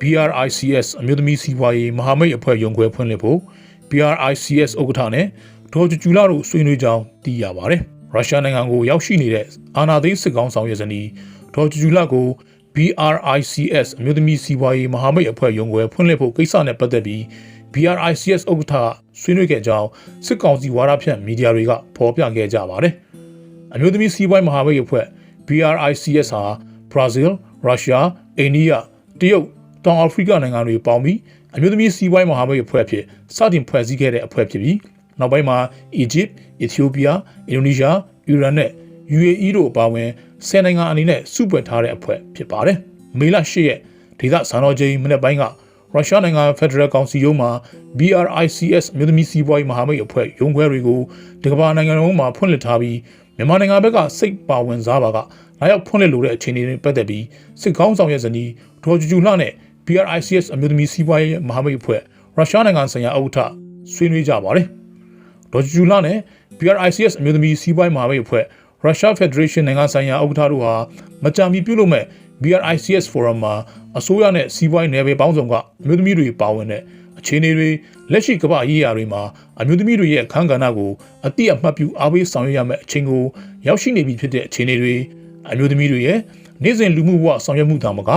BRICS အမျိုးသမီးစီးပွားရေးမဟာမိတ်အဖွဲ့ရုံးခွဲဖွင့်လှစ်ဖို့ BRICS ဥက္ကဋ္ဌနဲ့ဒေါ်ကျူကျူလာတို့ဆွေးနွေးကြောင်းသိရပါတယ်။ရုရှားနိုင်ငံကိုရောက်ရှိနေတဲ့အာဏာသိမ်းစစ်ကောင်ဆောင်ရဲ့ဇနီးဒေါ်ကျူကျူလာကို BRICS အမျိုးသမီးစီးပွားရေးမဟာမိတ်အဖွဲ့ရုံးခွဲဖွင့်လှစ်ဖို့ကိစ္စနဲ့ပတ်သက်ပြီး BRICS ဥက္ကဋ္ဌဆွေးနွေးခဲ့ကြောင်းစစ်ကောင်စီဝါဒဖြန့်မီဒီယာတွေကဖော်ပြခဲ့ကြပါတယ်။အမျိုးသမီးစီးပွားရေးမဟာမိတ်အဖွဲ့ BRICS ဟာဘရာဇီးရုရှားအိန္ဒိယတရုတ် တောင်အာဖရိကနိုင်ငံတွေပေါင်းပြီးအမျိုးသမီးစီးပွားရေးမဟာမိတ်အဖွဲ့အဖြစ်စတင်ဖွဲ့စည်းခဲ့တဲ့အဖွဲ့ဖြစ်ပြီးနောက်ပိုင်းမှာအီဂျစ်၊အီသီယိုးပီးယား၊အင်ဒိုနီးရှား၊အီရန်နဲ့ UAE တို့အပါအဝင်ဆယ်နိုင်ငံအနေနဲ့စုဖွဲ့ထားတဲ့အဖွဲ့ဖြစ်ပါတယ်။မေလ၈ရက်ဒေသစံတော်ချိန်မနေ့ပိုင်းကရုရှားနိုင်ငံဖက်ဒရယ်ကောင်စီရုံးမှာ BRICS မြို့သမီးစီးပွားရေးမဟာမိတ်အဖွဲ့ရုံးခွဲတွေကိုဒီကမ္ဘာနိုင်ငံလုံးမှာဖွင့်လှစ်ထားပြီးမြန်မာနိုင်ငံဘက်ကစိတ်ပါဝင်စားပါကလာရောက်ဖွင့်လှစ်လိုတဲ့အခြေအနေတွေပတ်သက်ပြီးစစ်ကောင်းဆောင်ရဲ့ဇနီးဒေါ်ကျူကျူလှနဲ့ BRICS အမျိုးသမီးစီးပွားရေးမဟာမိတ်အဖွဲ့ရုရှားနိုင်ငံဆိုင်ရာဥက္ကဋ္ဌဆွေးနွေးကြပါတယ်။ဒေါ်ကျူကျူလှနဲ့ BRICS အမျိုးသမီးစီးပွားရေးမဟာမိတ်အဖွဲ့ရုရှားဖက်ဒရေးရှင်းနိုင်ငံဆိုင်ရာဥက္ကဋ္ဌတို့ဟာမကြာမီပြုလုပ်မဲ့ BRICS Forum မှာအစိုးရနဲ့စီးပွားရေးနယ်ပယ်ပေါင်းစုံကအမျိုးသမီးတွေပါဝင်တဲ့အခြေအနေတွေလက်ရှိကမ္ဘာရေးရာတွေမှာအမျိုးသမီးတွေရဲ့အခမ်းကဏ္ဍကိုအတိအမှတ်ပြုအားပေးဆောင်ရွက်ရမယ့်အချိန်ကိုရောက်ရှိနေပြီဖြစ်တဲ့အခြေအနေတွေအမျိုးသမီးတွေရဲ့ နေ့စဉ်လူမှုဘဝဆောင်ရွက်မှုတောင်မက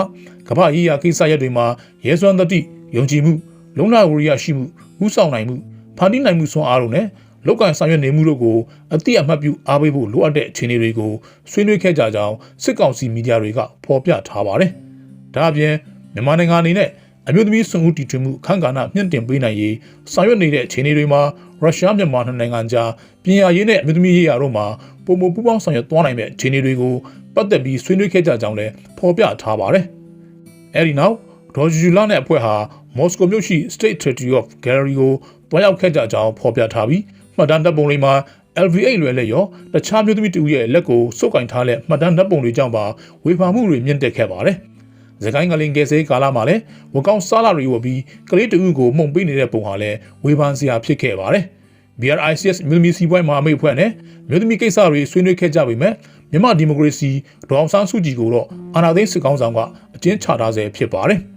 ကမ္ဘာရေးရာကိစ္စရပ်တွေမှာရဲစွမ်းသတိယုံကြည်မှုလုံလဝရိယရှိမှုဥဆောင်နိုင်မှုဖန်တီးနိုင်မှုစွမ်းအားတို့နဲ့လောက်ကန်ဆောင်ရွက်နေမှုတို့ကိုအတိအမှတ်ပြုအားပေးဖို့လိုအပ်တဲ့အခြေအနေတွေကိုဆွေးနွေးခဲ့ကြကြောင်းစစ်ကောင်စီမီဒီယာတွေကဖော်ပြထားပါတယ်။ဒါအပြင်မြန်မာနိုင်ငံအနေနဲ့ အမျိုးသမီးစွန်ဦးတီထွင်မှုအခမ်းကဏ္ဍမြင့်တင်ပေးနိုင်ရေးဆောင်ရွက်နေတဲ့အခြေအနေတွေမှာရုရှားမြန်မာနှစ်နိုင်ငံကြားပြည်ညာရေးနဲ့အမျိုးသမီးရေးရာတို့မှာပုံမပူးပေါင်းဆောင်ရွက်သွားနိုင်တဲ့အခြေအနေတွေကိုပတ်သက်ပြီးဆွေးနွေးခဲ့ကြကြောင်းလည်းဖော်ပြထားပါတယ်။အဲဒီနောက်ဒေါ်ဂျူလာနဲ့အဖွဲ့ဟာမော်စကိုမြို့ရှိ State Theatre of Gallery ကိုတွားရောက်ခဲ့ကြကြောင်းဖော်ပြထားပြီးမှတ်တမ်းတပ်ပုံတွေမှာ LVA လွယ်လက်ရောတခြားမျိုးသမီးတူရဲ့လက်ကိုစုပ်ကင်ထားတဲ့မှတ်တမ်းတပ်ပုံတွေကြောင့်ပါဝေဖန်မှုတွေမြင့်တက်ခဲ့ပါတယ်။ ဇကိုင်းကလင်ကယ်ဆယ်ကာလမှာလည်းဝကောင်းစားလာတွေဝပြီးကလေးတူကိုမှုန်ပေးနေတဲ့ပုံဟာလည်းဝေဖန်စရာဖြစ်ခဲ့ပါတယ်။ BRICS မြို့သမီးစီးပွားရေးမဟာမိတ်အဖွဲ့နဲ့မြို့သမီးကိစ္စတွေဆွေးနွေးခဲ့ကြပေမဲ့မြန်မာဒီမိုကရေစီဒေါအောင်ဆန်းစုကြည်ကိုတော့အာဏာသိမ်းစစ်ကောင်ဆောင်ကအကျဉ်းချထားဆဲဖြစ်ပါတယ်။